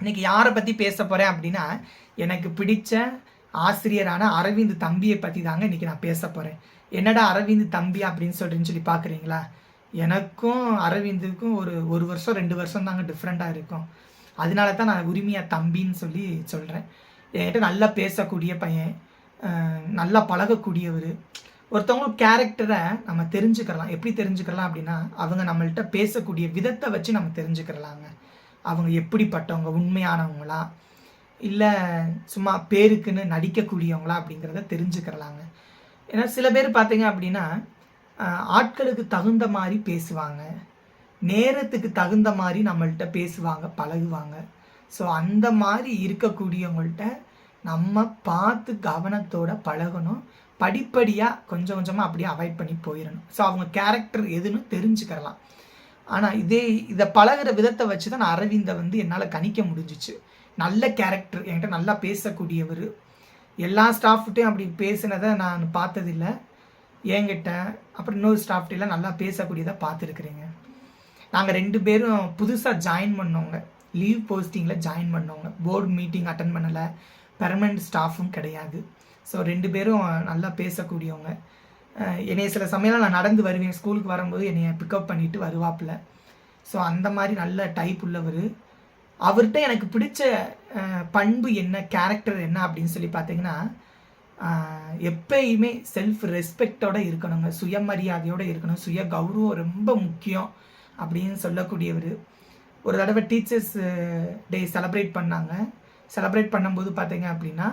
இன்னைக்கு யாரை பற்றி பேச போகிறேன் அப்படின்னா எனக்கு பிடிச்ச ஆசிரியரான அரவிந்த் தம்பியை பற்றி தாங்க இன்னைக்கு நான் பேச போகிறேன் என்னடா அரவிந்த் தம்பி அப்படின்னு சொல்கிறேன்னு சொல்லி பார்க்குறீங்களா எனக்கும் அரவிந்துக்கும் ஒரு ஒரு வருஷம் ரெண்டு வருஷம் தாங்க டிஃப்ரெண்ட்டாக இருக்கும். அதனால தான் நான் உரிமையாக தம்பின்னு சொல்லி சொல்கிறேன் என்கிட்ட நல்லா பேசக்கூடிய பையன் நல்லா பழகக்கூடியவர். ஒருத்தவங்க கேரக்டரை நம்ம தெரிஞ்சுக்கலாம் எப்படி தெரிஞ்சுக்கலாம் அப்படின்னா அவங்க நம்மள்கிட்ட பேசக்கூடிய விதத்தை வச்சு நம்ம தெரிஞ்சுக்கிறலாங்க. அவங்க எப்படிப்பட்டவங்க உண்மையானவங்களா? இல்லை சும்மா பேருக்குன்னு நடிக்கக்கூடியவங்களா அப்படிங்கிறத தெரிஞ்சுக்கிறலாங்க. ஏன்னா சில பேர் பார்த்தீங்க அப்படின்னா ஆட்களுக்கு தகுந்த மாதிரி பேசுவாங்க. நேரத்துக்கு தகுந்த மாதிரி நம்மள்கிட்ட பேசுவாங்க பழகுவாங்க. ஸோ அந்த மாதிரி இருக்கக்கூடியவங்கள்ட்ட நம்ம பார்த்து கவனத்தோட பழகணும். படிப்படியாக கொஞ்சம் கொஞ்சமாக அப்படியே அவாய்ட் பண்ணி போயிடணும் ஸோ அவங்க கேரக்டர் எதுன்னு தெரிஞ்சுக்கிறலாம். ஆனால் இதே இதை பழகுற விதத்தை வச்சு தான் நான் அரவிந்தை வந்து என்னால் கணிக்க முடிஞ்சிச்சு. நல்ல கேரக்டர் என்கிட்ட நல்லா பேசக்கூடியவர். எல்லா ஸ்டாஃப்கிட்டையும் அப்படி பேசினதை நான் பார்த்ததில்ல. என்கிட்ட அப்புறம் இன்னொரு ஸ்டாஃப்டையெல்லாம் நல்லா பேசக்கூடியதாக பார்த்துருக்குறேங்க. நாங்கள் ரெண்டு பேரும் புதுசாக ஜாயின் பண்ணோங்க லீவ் போஸ்டிங்கில் ஜாயின் பண்ணவங்க. போர்டு மீட்டிங் அட்டன் பண்ணலை. பெர்மனண்ட் ஸ்டாஃபும் கிடையாது. ஸோ ரெண்டு பேரும் நல்லா பேசக்கூடியவங்க. என்னைய சில சமயம் நான் நடந்து வருவேன். ஸ்கூலுக்கு வரும்போது என்னைய பிக்கப் பண்ணிட்டு வருவாப்புல. ஸோ அந்த மாதிரி நல்ல டைப் உள்ளவர். அவர்கிட்ட எனக்கு பிடிச்ச பண்பு என்ன கேரக்டர் என்ன அப்படின்னு சொல்லி பார்த்தீங்கன்னா எப்பயுமே செல்ஃப் ரெஸ்பெக்டோடு இருக்கணுங்க. சுயமரியாதையோடு இருக்கணும். சுய கௌரவம் ரொம்ப முக்கியம் அப்படின்னு சொல்லக்கூடியவர். ஒரு தடவை டீச்சர்ஸ் டே செலப்ரேட் பண்ணாங்க. செலப்ரேட் பண்ணும்போது பார்த்தீங்க அப்படின்னா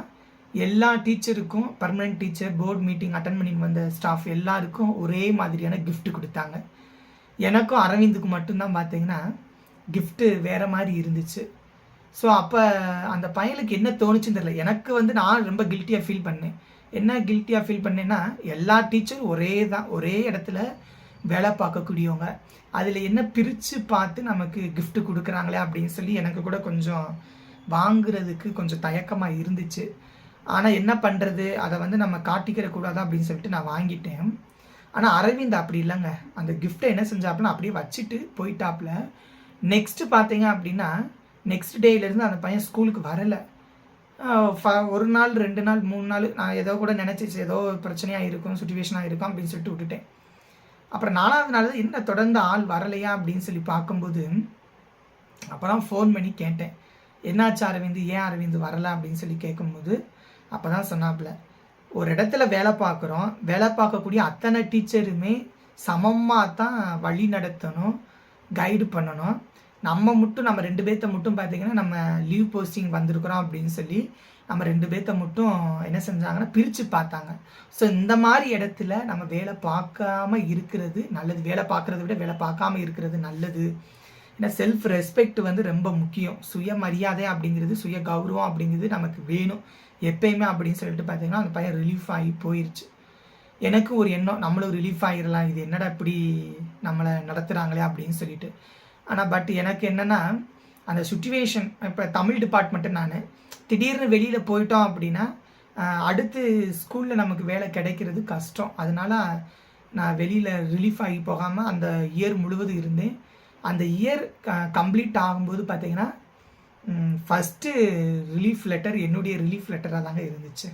எல்லா டீச்சருக்கும் permanent teacher board meeting attend பண்ணி வந்த ஸ்டாஃப் எல்லாருக்கும் ஒரே மாதிரியான கிஃப்ட் கொடுத்தாங்க. எனக்கும் அரவிந்துக்கு மட்டும்தான் பார்த்தீங்கன்னா கிஃப்ட்டு வேறு மாதிரி இருந்துச்சு. ஸோ அப்போ அந்த பையனுக்கு என்ன தோணுச்சுன்னு தெரியல. எனக்கு வந்து நான் ரொம்ப கில்ட்டியாக ஃபீல் பண்ணேன். என்ன கில்ட்டியாக ஃபீல் பண்ணேன்னா எல்லா டீச்சரும் ஒரே தான் ஒரே இடத்துல வேலை பார்க்கக்கூடியவங்க. அதில் என்ன பிரித்து பார்த்து நமக்கு கிஃப்ட் கொடுக்குறாங்களே அப்படின்னு சொல்லி எனக்கு கூட கொஞ்சம் வாங்குறதுக்கு கொஞ்சம் தயக்கமாக இருந்துச்சு. ஆனால் என்ன பண்ணுறது அதை வந்து நம்ம காட்டிக்கிற கூடாது அப்படின்னு சொல்லிட்டு நான் வாங்கிட்டேன். ஆனால் அரவிந்த் அப்படி இல்லைங்க. அந்த கிஃப்ட்டை என்ன செஞ்சாப்புல அப்படியே வச்சுட்டு போயிட்டாப்புல. நெக்ஸ்ட்டு பார்த்தீங்க அப்படின்னா நெக்ஸ்ட் டேலேருந்து அந்த பையன் ஸ்கூலுக்கு வரலை. ஒரு நாள் ரெண்டு நாள் மூணு நாள் நான் ஏதோ கூட நினச்சிச்சு ஏதோ பிரச்சனையாக இருக்கும் சுச்சுவேஷனாக இருக்கும் அப்படின்னு சொல்லிட்டு விட்டுட்டேன். அப்புறம் நாலாவது நாள் என்ன தொடர்ந்து ஆள் வரலையா அப்படின்னு சொல்லி பார்க்கும்போது அப்புறம் ஃபோன் பண்ணி கேட்டேன். என்னாச்சு அரவிந்த்? ஏன் அரவிந்த் வரலை அப்படின்னு சொல்லி கேட்கும்போது அப்போ தான் சொன்னாப்புல ஒரு இடத்துல வேலை பார்க்குறோம் வேலை பார்க்கக்கூடிய அத்தனை டீச்சருமே சமமாக தான் வழி நடத்தணும் கைடு பண்ணணும். நம்ம மட்டும் நம்ம ரெண்டு பேர்த்த மட்டும் பார்த்தீங்கன்னா நம்ம லீவ் போஸ்டிங் வந்திருக்கிறோம் அப்படின்னு சொல்லி நம்ம ரெண்டு பேர்த்த மட்டும் என்ன செஞ்சாங்கன்னா பிரித்து பார்த்தாங்க. ஸோ இந்த மாதிரி இடத்துல நம்ம வேலை பார்க்காம இருக்கிறது நல்லது. வேலை பார்க்குறத விட வேலை பார்க்காம இருக்கிறது நல்லது. ஏன்னா செல்ஃப் ரெஸ்பெக்ட் வந்து ரொம்ப முக்கியம். சுயமரியாதை அப்படிங்கிறது சுய கௌரவம் அப்படிங்கிறது நமக்கு வேணும். எப்பயுமே அப்படின்னு சொல்லிட்டு பார்த்தீங்கன்னா அந்த பையன் ரிலீஃப் ஆகி போயிடுச்சு எனக்கு ஒரு எண்ணம் நம்மளும் ரிலீஃப் ஆகிடலாம். இது என்னடா இப்படி நம்மளை நடத்துகிறாங்களே அப்படின்னு சொல்லிட்டு. ஆனால் பட் எனக்கு என்னென்னா அந்த சுச்சுவேஷன் இப்போ தமிழ் டிபார்ட்மெண்ட்டு நான் திடீர்னு வெளியில் போயிட்டோம் அப்படின்னா அடுத்து ஸ்கூலில் நமக்கு வேலை கிடைக்கிறது கஷ்டம். அதனால் நான் வெளியில் ரிலீஃப் ஆகி போகாமல் அந்த இயர் முழுவதும் இருந்தேன். அந்த இயர் கம்ப்ளீட் ஆகும்போது பார்த்தீங்கன்னா ஃபஸ்ட்டு ரிலீஃப் லெட்டர் என்னுடைய ரிலீஃப் லெட்டராக தாங்க இருந்துச்சு.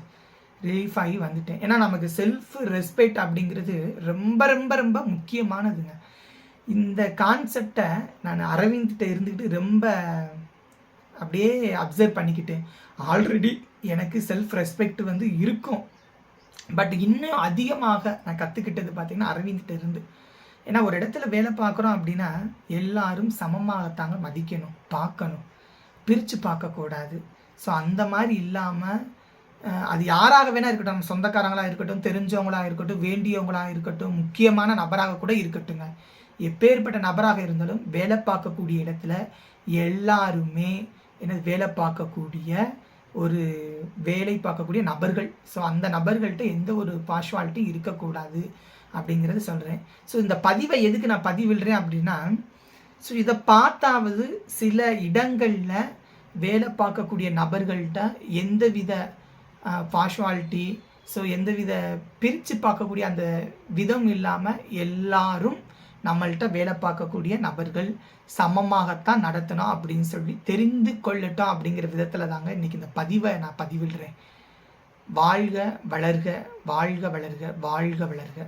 ரிலீஃப் ஆகி வந்துட்டேன். ஏன்னா நமக்கு செல்ஃப் ரெஸ்பெக்ட் அப்படிங்கிறது ரொம்ப ரொம்ப ரொம்ப முக்கியமானதுங்க. இந்த கான்செப்டை நான் அரவிந்த்கிட்ட இருந்துக்கிட்டு ரொம்ப அப்படியே அப்சர்வ் பண்ணிக்கிட்டேன். ஆல்ரெடி எனக்கு செல்ஃப் ரெஸ்பெக்ட் வந்து இருக்கும். பட் இன்னும் அதிகமாக நான் கற்றுக்கிட்டது பார்த்திங்கன்னா அரவிந்த்கிட்ட இருந்து. ஏன்னா ஒரு இடத்துல வேலை பார்க்குறோம் அப்படின்னா எல்லாரும் சமமாகத்தாங்க மதிக்கணும் பார்க்கணும். பிரித்து பார்க்கக்கூடாது. ஸோ அந்த மாதிரி இல்லாமல் அது யாராக வேணா இருக்கட்டும். நம்ம இருக்கட்டும் தெரிஞ்சவங்களாக இருக்கட்டும் வேண்டியவங்களாக இருக்கட்டும் முக்கியமான நபராக கூட இருக்கட்டுங்க. எப்பேற்பட்ட நபராக இருந்தாலும் வேலை பார்க்கக்கூடிய இடத்துல எல்லாருமே என்னது வேலை பார்க்கக்கூடிய ஒரு வேலை பார்க்கக்கூடிய நபர்கள். ஸோ அந்த நபர்கள்ட்ட எந்த ஒரு பார்ஷுவாலிட்டி இருக்கக்கூடாது. அப்படிங்கிறது சொல்கிறேன் ஸோ இந்த பதிவை எதுக்கு நான் பதிவிடுறேன் அப்படின்னா ஸோ இதை பார்த்தாவது சில இடங்களில் வேலை பார்க்கக்கூடிய நபர்கள்ட்ட எந்தவித பாஷுவாலிட்டி ஸோ எந்தவித பிரித்து பார்க்கக்கூடிய அந்த விதம் இல்லாமல் எல்லாரும் நம்மள்ட்ட வேலை பார்க்கக்கூடிய நபர்கள் சமமாகத்தான் நடத்தணும் அப்படின்னு சொல்லி தெரிந்து கொள்ளட்டும் அப்படிங்கிற விதத்தில் தாங்க இன்றைக்கி இந்த பதிவை நான் பதிவிடுறேன். வாழ்க வளர்க வாழ்க வளர்க வாழ்க வளர்க.